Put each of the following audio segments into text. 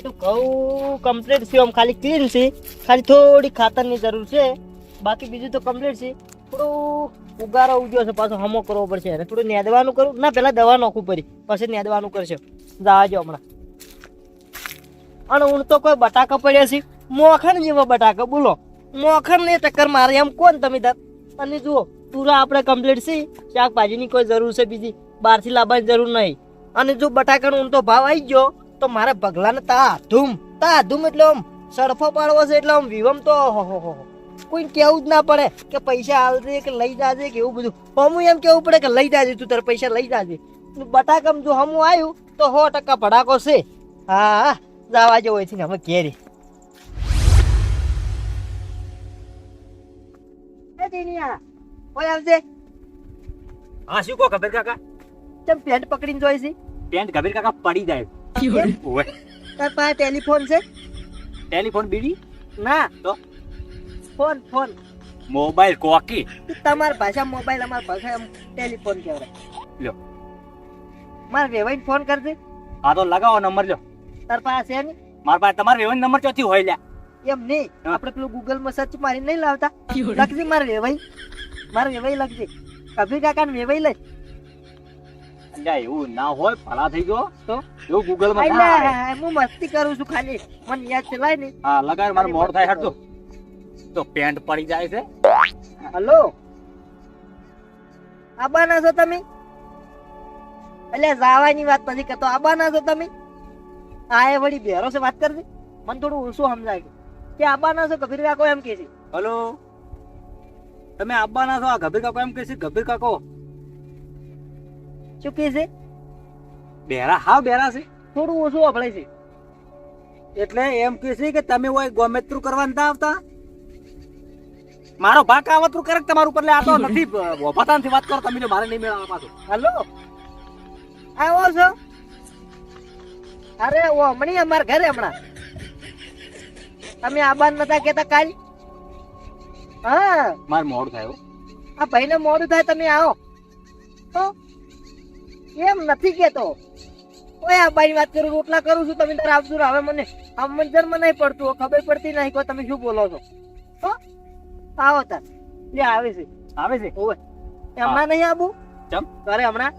બેટું ઘઉં કમ્પ્લીટ છે આમ ખાલી ક્લીન છે. ખાલી થોડી ખાતરની જરૂર છે. બાકી બીજું તો કમ્પ્લીટ છે. થોડું ઉગારો ઉગ્યો છે. પાછો હમો કરવો પડશે. અને થોડું નેદવાનું કરું. ના, પહેલાં દવા નાખવું પડી. પછી નેદવાનું કરશે. જાજો હમણાં. અને હું તો કોઈ બટાકા પડ્યા છે. મોખણ જેવા બટાકા, બોલો. મોખણ ને ટક્કર મારે. એમ કોણ તમે તાર? અને જુઓ પૂરા આપણે કમ્પ્લીટ છે. શાકભાજીની કોઈ જરૂર છે બીજી? બહારથી લાવવાની જરૂર નહીં. અને જો બટાકાનો ઊંધો ભાવ આવી ગયો તો મારે પગલાને તા ધૂમ તા ધૂમ એટલે આમ સરફો પાડવો છે એટલે આમ વિવમ તો હો હો હો કોઈ કેવું જ ના પડે કે પૈસા હાલજે કે લઈ જાજે કે એવું બધું. હમું એમ કેવું પડે કે લઈ જાજે તું તારે પૈસા લઈ જાજે. બટાકામ જો હમું આવ્યું તો સો ટકા ભડાકો છે. હા જવા જેવો છે ને અમે ઘેરી. આવજે. હા શું કહો કાકા? ચમ પેન્ટ પકડીને જોઈ છે? પેન્ટ કબીર કાકા પડી જાય. તાર પાસે ટેલિફોન છે? ટેલિફોન બીડી? ના તો? Phone phone. મોબાઈલ કોકી. તમાર ભાષા મોબાઈલ અમાર ભાષા ટેલિફોન કહેવાય. લ્યો. મારે વેવાઈને ફોન કરજે. આ તો લગાવો નંબર લ્યો તાર પાસે છે ને? મારા પાસે તમારો એવો નંબર ચોથી હોય લ્યા. એમ નહીં. આપણે પેલું ગૂગલમાં સર્ચ મારી નહીં લાવતા. લખજે મારે વેવાઈ. મારે વેવાઈ લખજે. કબીર કાકા ને વેવાઈ લઈ. અલ્યા એવું ના હોય ભલા થઈ ગયો. તો? એવું ગૂગલમાં ના આવે. હું મસ્તી કરું છું ખાલી. મને યાદ ચલાય ને. હા લગાવ મારે મોડ થાય હટજો. તો પેન્ટ પડી જાય છે. હલો? આબાના છો તમે? એટલે જાવાની વાત પછી કરતો. આબાના છો તમે? આ એ વળી બેરો છે વાત કરજે. મને થોડું ઓછું સમજાય કે આબાના છો ગભીર કાકો એમ કે છે. હલો? તમે ના છો આ ગભીર કાકો એમ કે છે ગભીર કાકો. શું કે છે? બેરા હા બેરા છે. થોડું ઓછું અભળે છે. એટલે એમ કે છે કે તમે હોય ગોમેત્રુ કરવા નથી આવતા? મારો ભાગ કાવતરું કરે તમારું ઉપર? લે આ તો નથી વફાતાનથી વાત કરો તમે મારે નહીં મેળવવા પાછો. હેલો. આવો છો. અરે ઓ હમણી અમાર ઘરે હમણાં. તમે આબાન નતા કેતા કાલ? હા. મારે મોડું થાય હો. આ ભાઈને મોડું થાય તમે આવો. એમ નથી કેતો? ઓય આ બાઈ વાત કરું રોટલા કરું છું તમે તાર આવજો હવે મને સમજણમાં નહીં પડતું ખબર પડતી નહીં કોઈ તમે શું બોલો છો. હો? આવો તાર. લે આવે છે. આવે છે? ઓય. હમણાં નહીં આબુ? ચમ? અરે હમણાં?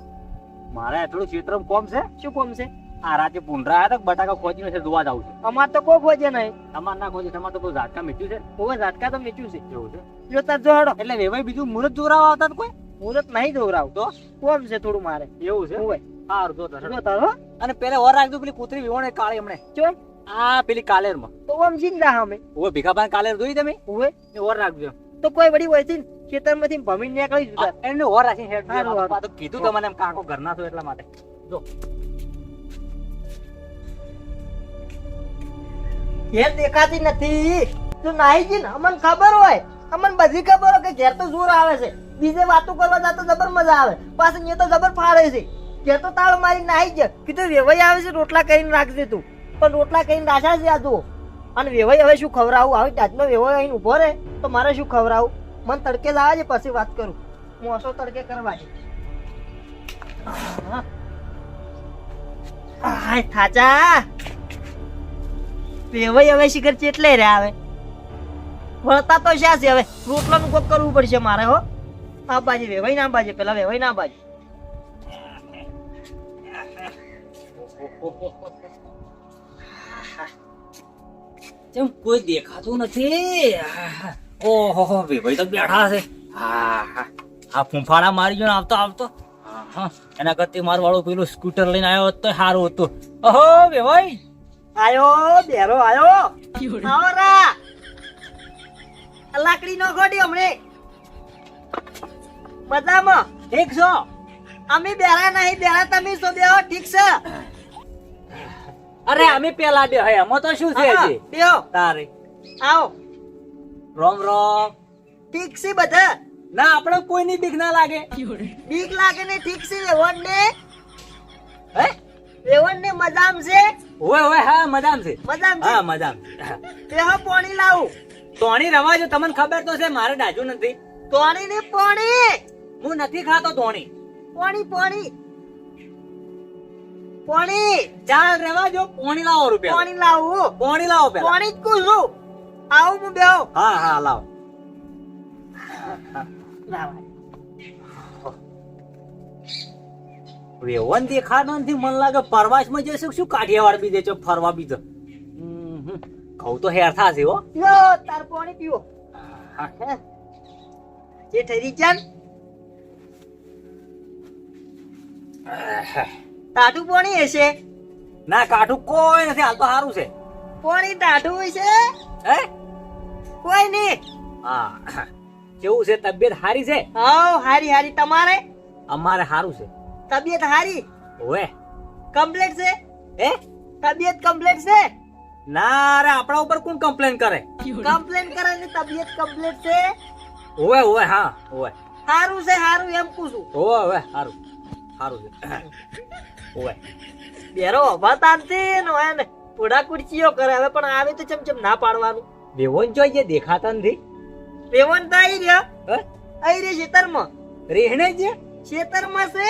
મારે એટલું ચિત્રમ કોમ છે. શું કોમ છે? આ રાતે પુંડરા આવ્યા તો બટાકા ખોજીને છે જોવા જાવ છે. અમાર તો કોઈ ખોજે નહીં. અમાર ના ખોજે તમાર તો કોઈ ઝાટકા મીઠ્યું છે? કોઈ ઝાટકા તો મીઠું છે. એવું છે? જો તાર જો હડો એટલે વેવાય બીજું મુરત જોરાવા આવતા કોઈ? મુહૂર્ત નહીં જોવરાવ તો? કોમ છે થોડું મારે. એવું છે? હોય સારું જો ધર. જો અને પેલે ઓર રાખજો પેલી કૂતરી વિવોણે કાળી હમણે. ચો? આ પેલી કાલેરમાં. તો ઓમ જિંદા અમે ઓવે ભીખાભાઈ કાલેર જોઈ તમે? એ ઓર રાખજો. તો કોઈ વડી હોય છે ખેતરમાંથી ભમીને નીકળી જતા. એને ઓર રાખી હેડ તો કીધું તમને એમ કાકો ઘરના છો એટલા માટે. જો. ઘેર દેખાતી નથી. તું નાઈ જી ને અમને ખબર હોય. અમને બધી ખબર હોય કે ઘેર તો જોર આવે છે. બીજે વાતો કરવા જતો જબર મજા આવે. પાછું અહીંયા તો જબર ફાળે છે. કે તો તાળ મારી નાહી જ. કીધું વેવાઈ આવે છે, રોટલા કરીને રાખજે તું. પણ રોટલા કરીને રાખ્યા છે આ જુઓ. અને વેવાઈ હવે શું ખવડાવું? આવી જાતનો વેવાઈ અહીં ઊભો રહે, તો મારે શું ખવડાવું? મને તડકે લાવે છે, પછી વાત કરું. મોસો તડકે કરવા છે. હા. આય થાચા. વેવાઈ હવે શિખર ચેટલે રે આવે? વળતા તો શા છે હવે. રોટલાનું કોક કરવું પડશે મારે, હો. આ બાજુ વેવાઈ ના બાજુ પેલા વેવાઈ ના બાજુ. જેમ કોઈ દેખાતું નથી. ઓહો હો ભાઈ તો બેઠા છે. હા હા. આ ફૂંફાડા મારી ગયો આવતો આવતો. હા. એના કરતી મારું વાળું પેલું સ્કૂટર લઈને આવ્યો તો સારું હતું. ઓહો ભાઈ આયો બેરો આયો. આવરા. લાકડી નો ગોડી હમણે. મજામાં ઠીક છો? અમે બેરા નહીં બેરા તમે સો બેહો ઠીક છે? અરે અમે પેલા બે હે એમાં તો શું છે? બેહો. તારે. આવો. રોમ રોમ. ઠીક છે બધા? ના આપણે કોઈની બીક ના લાગે. બીક લાગે ને ઠીક છે વેવણ ને હે? વેવણ ને મજામ છે? ઓય ઓય હા મજામ છે. મજામ છે? હા મજામ. બેહો પાણી લાવું. તોણી રવા જો તમને ખબર તો છે મારે ડાજુ નથી. પાણી ને પાણી? હું નથી ખાતો ધોણી. પોણી પોણી. પોણી. ચાલ રેવા જો પોણી લાવો રૂપિયા. પોણી લાવું. પોણી લાવો પેલા. પોણી જ કું છું. આવું હું બેહો. હા હા લાવો. વેવન દેખાડો નથી મન લાગે પરવાસમાં જઈશું શું કાઠિયાવાડ બી દેજો ફરવા બી તો ઘઉં તો હેર થાશે હો. લો તાર પાણી પીવો. હે. જે ઠરી જાન ટાઢું પોણી હશે? ના કાઠું કોઈ નથી હાલ તો સારું છે. પોણી ટાઢું હશે હે? કોઈ નહીં. હા. કેવું છે તબિયત સારી છે? હા હારી હારી. તમારે? અમારે સારું છે. તબિયત હારી? ઓએ કમ્પ્લેટ છે? હે? તબિયત કમ્પ્લેટ છે? ના રે આપણા ઉપર કોણ કમ્પ્લેન કરે? કમ્પ્લેન કરે ને તબિયત કમ્પ્લેટ છે? ઓએ ઓએ હા ઓએ હારું છે હારું એમ પૂછું. ઓએ ઓએ સારું સારું ઓવે બેરો આનતી નો એને પોડા કુર્ચીઓ કરે. હવે પણ આવે તો ચમચમ ના પાડવાનું. દેવન જોઈએ દેખાતા નથી? રેવન તો આઈ રહ્યો. હે? આઈ રે ખેતરમાં રહેણે છે? ખેતરમાં છે.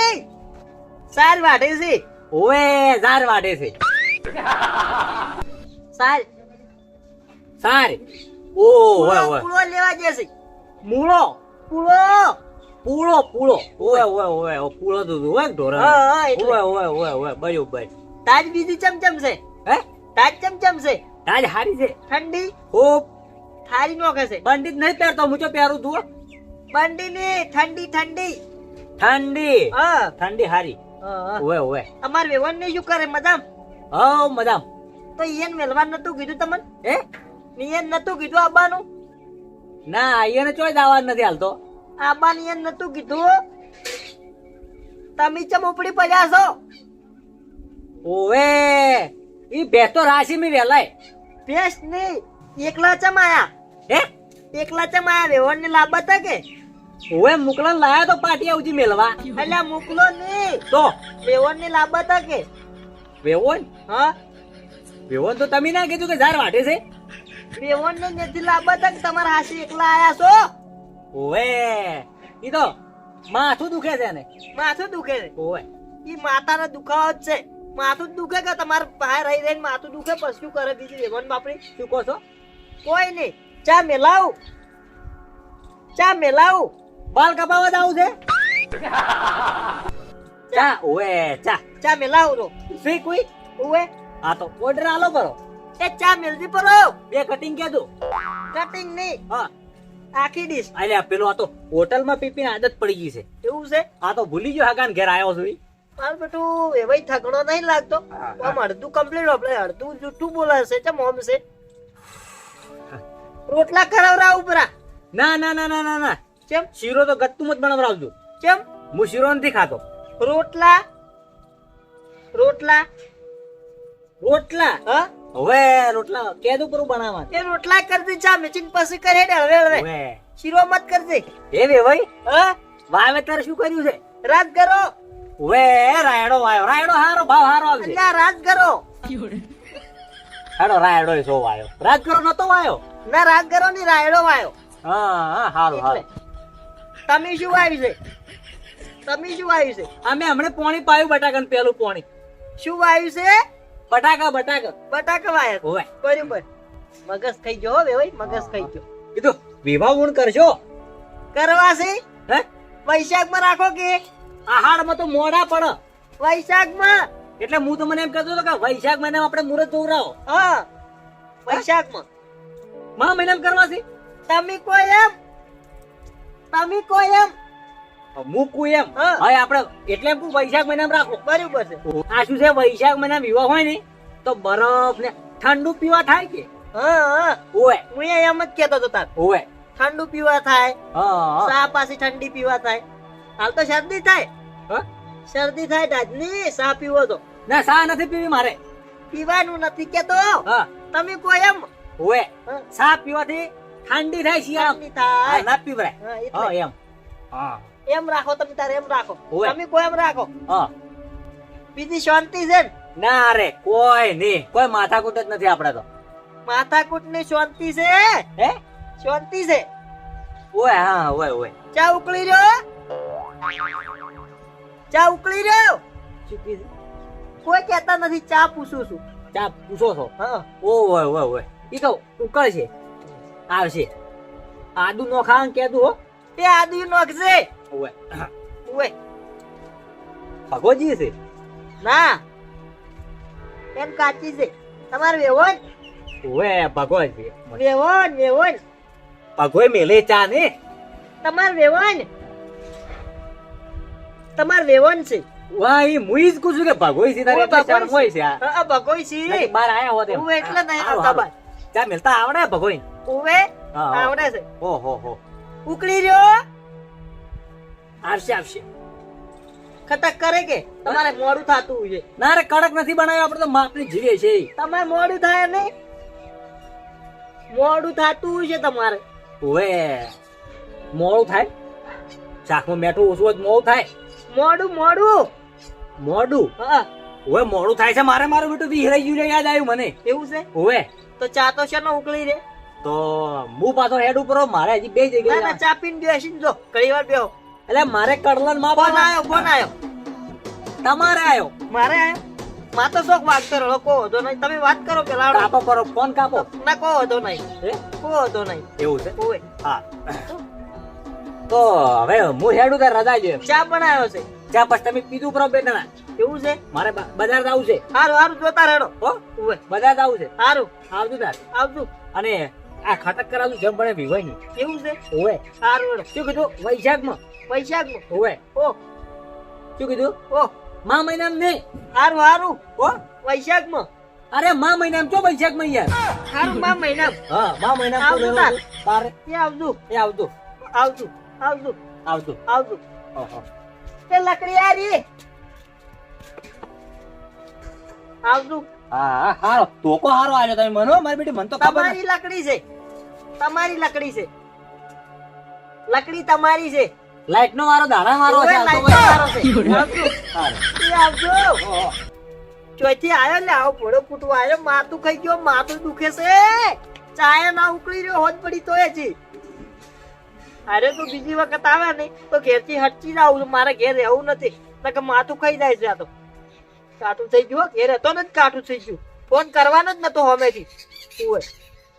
સાર વાઢે છે. ઓવે સાર વાડે છે. સાર. સાર. ઓ હોય હોય પૂળો લેવા જશે મૂળો? પૂળો. પૂળો પૂળો ઓય ઓય ઓય પૂળો તો ને ઢોરા ઓય ઓય ઓય ઓય બરોબર. તાજ બીજી ચમચમ છે? હે? તાજ ચમચમ છે? તાજ હારી છે. ઠંડી? ખૂબ. થારી નો છે બંડી નહીં પહેરતો હું તો પહેરું તું બંડી ની ઠંડી ઠંડી. ઠંડી. હા. ઠંડી હારી. ઓય ઓવે અમાર વેવન ને શું કરે મજામ? હો મજામ. તો ઈયન મેલવાન નતું કીધું તમને? હે? નિયન નતું કીધું આબાનું? ના અહીંયા ચોય દાવા નથી હાલતો. આબાન ઈયન નતું કીધું. તમે ચમ ઉપડી પડ્યા છો? ઓવે ઈ ભેંસ તો રાશી માં વેલાય. પેશની એકલા ચમ આયા? હે? એકલા ચમ આયા વેવણ ને લાંબા કે? ઓવે મુકલન લાયા તો પાટી આવજી મેલવા. એટલે મુકલો ની તો? વેવણ ને લાબત કે? વેવણ? હા? વેવણ તો તમે ના કીધું કે ઝાર વાટે છે? વેવણ ને નથી લાંબા હતા કે તમારા હાસી એકલા આયા છો? ઓવે. ઈ તો માથું દુખે છે ને માથું દુખે છે. ઓવે. ઈ માતાનો દુખાવો જ છે. માથું દુખે કે તમારે પાસે રહી રહીને માથું દુખે? પછી શું કરે બીજી વેવણ બાપડી? શું કહો છો? કોઈ નહીં. ચા મેલાવું. ચા મેલાવું. બાલ કપાવા જાવું છે? ચા ઓએ ચા. ચા મેલાવું તો. સી કોઈ? ઉવે આ તો ઓર્ડર આલો કરો. એ ચા મેલજી પરો બે કટિંગ કે દો કટિંગ નહીં. હા. આખી ડીશ અલ્યા પેલો આ તો હોટલમાં પીપીને આદત પડી ગઈ છે. એવું છે? આ તો ભૂલી ગયો હાગાન ઘેર આવ્યો છું માર બેટું એવાય થકડો નહીં લાગતો. આમ અડધું કમ્પ્લીટ આપણે અડધું જૂઠું બોલે છે ચમ ઓમ છે? રોટલા કરાવરા ઉપરા. ના ના ના ના ના ના. કેમ શીરો તો ગત્તું મત બનાવરાવજો કેમ હું શીરો નથી ખાતો. રોટલા. રોટલા. રોટલા? હા? હવે રોટલા કેદ ઉપર બનાવવા એ રોટલા કરજે ચા મેચિંગ પછી કરે ને હળવે હવે. શીરો મત કરજે એ વે ભાઈ? હા? વાવેતર શું કર્યું છે? રાત કરો હવે રાયડો વાયો. રાયડો હારો ભાવ હારો આવશે. ના રાત કરો હાડો રાયડો સો વાયો. રાજગરો નતો વાયો? ના રાત કરો ની રાયડો વાયો. હા હા હારું હારું. તમે શું વાવ્યું છે? તમે શું વાવ્યું છે? અમે હમણે પોણી પાયું બટાકા પેલું પોણી. શું વાવ્યું છે? બટાકા બટાકા. બટાકા વાય હોય બરોબર મગજ ખાઈ ગયો હો ભાઈ મગજ ખાઈ ગયો. કીધું વિવાહ ગુણ કરશો કરવા છે હે? વૈશાખમાં રાખો કે? આહારમાં તો મોડા પડે. વૈશાખમાં? એટલે હું તો મને એમ કહેતો હતો કે વૈશાખ મહિનામાં આપણે મુહૂર્ત જોવરાવો હા. વૈશાખમાં. માં મહિના કરવા છે તમે કોઈ એમ? તમે કોઈ એમ? મૂકું એમ. હવે આપણે એટલે એમ વૈશાખ મહિનામાં રાખો. બરોબર છે. આ શું છે? વૈશાખ મહિનામાં વિવાહ હોય ને તો બરફ ને ઠંડુ પીવા થાય કે? હા હા. ઓય હું એમ જ કેતો હતો તાર. ઓય ઠંડુ પીવા થાય. ચા પાછી ઠંડી પીવા થાય. હાલ તો શરદી થાય. હા? શરદી થાય દાદની ચા પીવો તો. ના સા નથી પીવી મારે. પીવાનું નથી કેતો હા. તમે કોઈ એમ. ઓય સા પીવાથી ઠંડી થાય શિયાળા ઠંડી થાય. ના પીવરાય. હા એમ. હા. એમ રાખો તમે તારે એમ રાખો. તમે કોઈ એમ રાખો. હા. બીજી શાંતિ છે ને? રે કોઈ નહીં. કોઈ માથાકૂટ જ નથી આપણે તો. માથાકૂટની શાંતિ છે? હે? શાંતિ છે? ઓય હા ઓય ઓય. ચા ઉકળી રહ્યો? ચા ઉકળી રહ્યો? કોઈ કહેતા નથી ચા પૂછું છું. ચા પૂછો છો? હા. ઓય ઓય ઓય ઈ તો ઉકળ છે આવશે. આદુ નો ખાવાનું કહેતું હો. તે આદુ નોખશે ઓય ઓય ભગોજી છે? ના. એમ કાચી છે? તમારે વેવણ ઓય ભગોજ. છે વેવણ વેવણ ભગોય મેલે ચા ને? તમારે વેવણ તમારે વેવણ છે. વાહ ઈ મુઈ જ કુછું કે ભગોઈ છે તારે એટલે શરમ હોય છે આ. ભગોઈ છે. બાર આયા હોતે હું એટલે નહીં આવતા. બાર. ચા મેલતા આવડે ભગોઈ? હા. આવડે છે. ઓ હો હો. ઉકળી રહ્યો? આવશે આવશે. ખટક કરે કે? તમારે મોડું થતું છે. ના રે કડક નથી બનાવ્યો આપણે તો માપની જીવે છે. તમારે મોડું થાય નહીં? મોડું થતું છે તમારે. ઓવે મોડું થાય? શાકમાં મેઠું ઓછું હોય મોડું થાય. મોડું મોડું. મોડું? હા. હવે મોડું થાય છે મારે મારું બેટું વિહરાઈ ગયું યાદ આવ્યું મને. એવું છે? ઓવે. તો ચા તો છે ને ઉકળી રે? તો હું પાછો હેડ ઉપર મારે હજી બે જગ્યાએ ના ચા પીને બેસીને જો કઈ વાર બેહો. એટલે મારે કડલનમાં ફોન આવ્યો ફોન આવ્યો તમારે આવ્યો મારે આવ્યો માતો શોખ વાત કરો કો વધો નહીં. તમે વાત કરો પેલા કાપો કરો ફોન કાપો. ના કો વધો નહીં. કો વધો નહીં. એવું છે? હા. તો હવે હું હેડું કે રજા છે ચા બનાવ્યો છે. ચા પછી તમે પીધું કરો બેટા એવું છે? મારે બજાર જવું છે. સારું સારું જોતા રહેડો હો? ઓવે બજાર જવું છે. સારું આવજો તાર. આવજો. અને આ ખટક કરાવજો જેમ બને વિવાય નહીં. એવું છે? ઓવે સારું શું કીધું? વૈશાખમાં? વૈશાખમાં હોવે. ઓ શું કીધું? ઓ મા મહિનામાં નહીં. હારું હારું. ઓ વૈશાખમાં. અરે મા મહિનામાં ચો વૈશાખમાં યાર? હારું મા મહિના હા મા મહિનામાં તો આવજો. તારે. એ આવજો. એ આવજો. આવજો આવજો. આવજો. આવજો. ઓહો. તે લકડી આ રી. આવજો. હા હા હારો. તોકો હારો આવ્યો તમે મને મારી બેટી મન તો ખબર તમારી લકડી છે. તમારી લકડી છે. લકડી તમારી છે. લાઈટ નો મારો દાણા મારો છે આ તો મારો છે. આવજો. ચોથી આયો ને આવો ભોળો કૂટવા આયો માથું ખાઈ ગયો માથું દુખે છે. ચાય ના ઉકળી રહ્યો હોત પડી તો જી અરે તો બીજી વખત આવે ને તો ઘેરથી થી હટી જાવ છું. મારે ઘેર રહેવું નથી. કે માથું ખાઈ જાય છે આ તો. કાઠું થઈ ગયું ઘેર હતો ને જ કાઠું થઈ ગયું. ફોન કરવાનો જ નતો હમેથી. ઓય